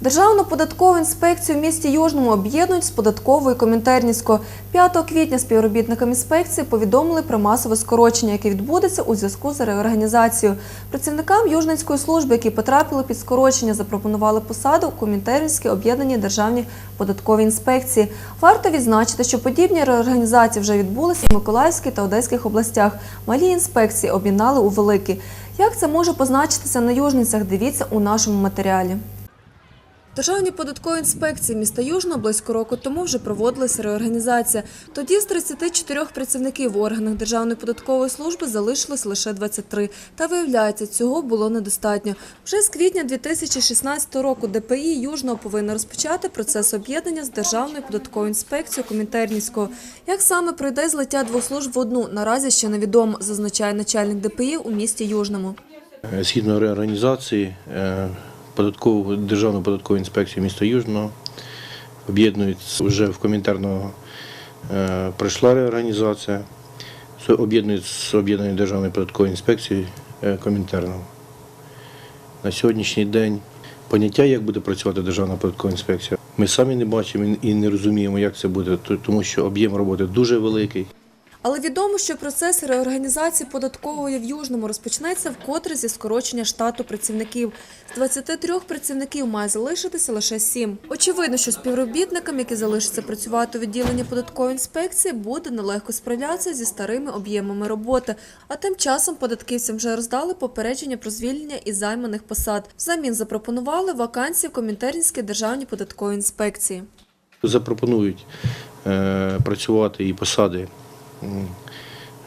Державну податкову інспекцію в місті Южному об'єднують з податковою Комінтернівською. 5 квітня співробітникам інспекції повідомили про масове скорочення, яке відбудеться у зв'язку з реорганізацією. Працівникам Южненської служби, які потрапили під скорочення, запропонували посаду у Комінтернівській об'єднаній державній податковій інспекції. Варто відзначити, що подібні реорганізації вже відбулися в Миколаївській та Одеських областях. Малі інспекції об'єднали у великі. Як це може позначитися на южницях? Дивіться у нашому матеріалі. Державні податкові інспекції міста Южного близько року тому вже проводилася реорганізація. Тоді з 34 працівників в органах Державної податкової служби залишилось лише 23. Та виявляється, цього було недостатньо. Вже з квітня 2016 року ДПІ Южного повинна розпочати процес об'єднання з Державною податковою інспекцією Комінтернівського. Як саме пройде злиття двох служб в одну, наразі ще невідомо, зазначає начальник ДПІ у місті Южному. Е, Згідно реорганізації, е, податкову, Державну податкову інспекцію міста Южного об'єднується вже в Комінтерного е, пройшла реорганізація, об'єднують з об'єднаною Державною податковою інспекцією е, Комінтерного. На сьогоднішній день поняття, як буде працювати Державна податкова інспекція, ми самі не бачимо і не розуміємо, як це буде, тому що об'єм роботи дуже великий. Але відомо, що процес реорганізації податкової в Южному розпочнеться вкотре зі скорочення штату працівників. З 23 працівників має залишитися лише 7. Очевидно, що співробітникам, які залишаться працювати у відділенні податкової інспекції, буде нелегко справлятися зі старими об'ємами роботи. А тим часом податківцям вже роздали попередження про звільнення із займаних посад. Взамін запропонували вакансії в Комінтернській державній податковій інспекції. запропонують е, працювати і посади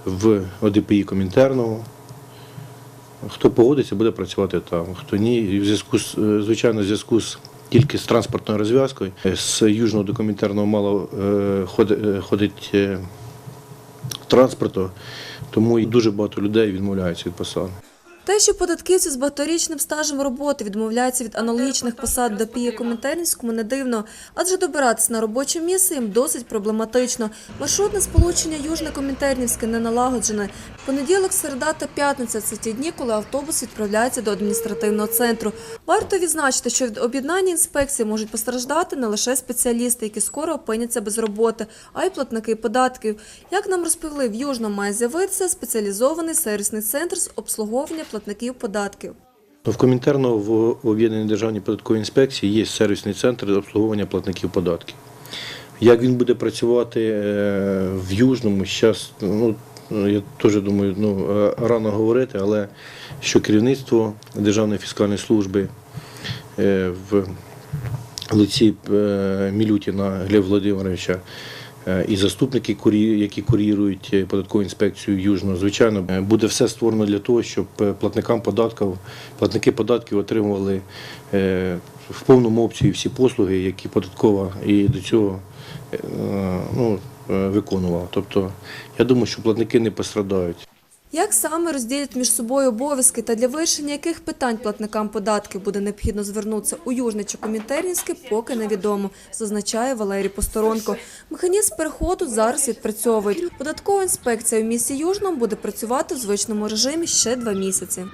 в ОДПІ Комінтерного. Хто погодиться, буде працювати там. Хто ні, і в зв'язку е, звичайно, в зв'язку з тільки з транспортною розв'язкою. Е, З Южного до Комінтерного мало е, ходи- ходить транспорту, тому і дуже багато людей відмовляються від посад. Те, що податківці з багаторічним стажем роботи відмовляються від аналогічних посад ДПІ Комінтернівському, не дивно, адже добиратися на робоче місце їм досить проблематично. Маршрутне сполучення Южне Комінтернівське не налагоджене. Понеділок, середа та п'ятниця це ті дні, коли автобус відправляється до адміністративного центру. Варто відзначити, що від об'єднання інспекції можуть постраждати не лише спеціалісти, які скоро опиняться без роботи, а й платники податків. Як нам розповіли, в Южному має з'явитися спеціалізований сервісний центр з обслуговування платників податків. В Комінтерного в об'єднаній державній податковій інспекції є сервісний центр з обслуговування платників податків. Як він буде працювати е, в Южному, зараз, ну, я теж думаю, ну, е, рано говорити, але що керівництво Державної фіскальної служби е, в лиці е, Мілютіна Глеба Володимировича і заступники, які курірують податкову інспекцію Южного, звичайно, буде все створено для того, щоб платникам податків, платники податків отримували в повному обсязі всі послуги, які податкова і до цього ну, е, виконувала. Тобто, я думаю, що платники не пострадають. Як саме розділять між собою обов'язки та для вирішення яких питань платникам податків буде необхідно звернутися у Южне чи Комінтернівське, поки невідомо, зазначає Валерій Посторонко. Механізм переходу зараз відпрацьовують. Податкова інспекція в місті Южному буде працювати в звичному режимі ще два місяці.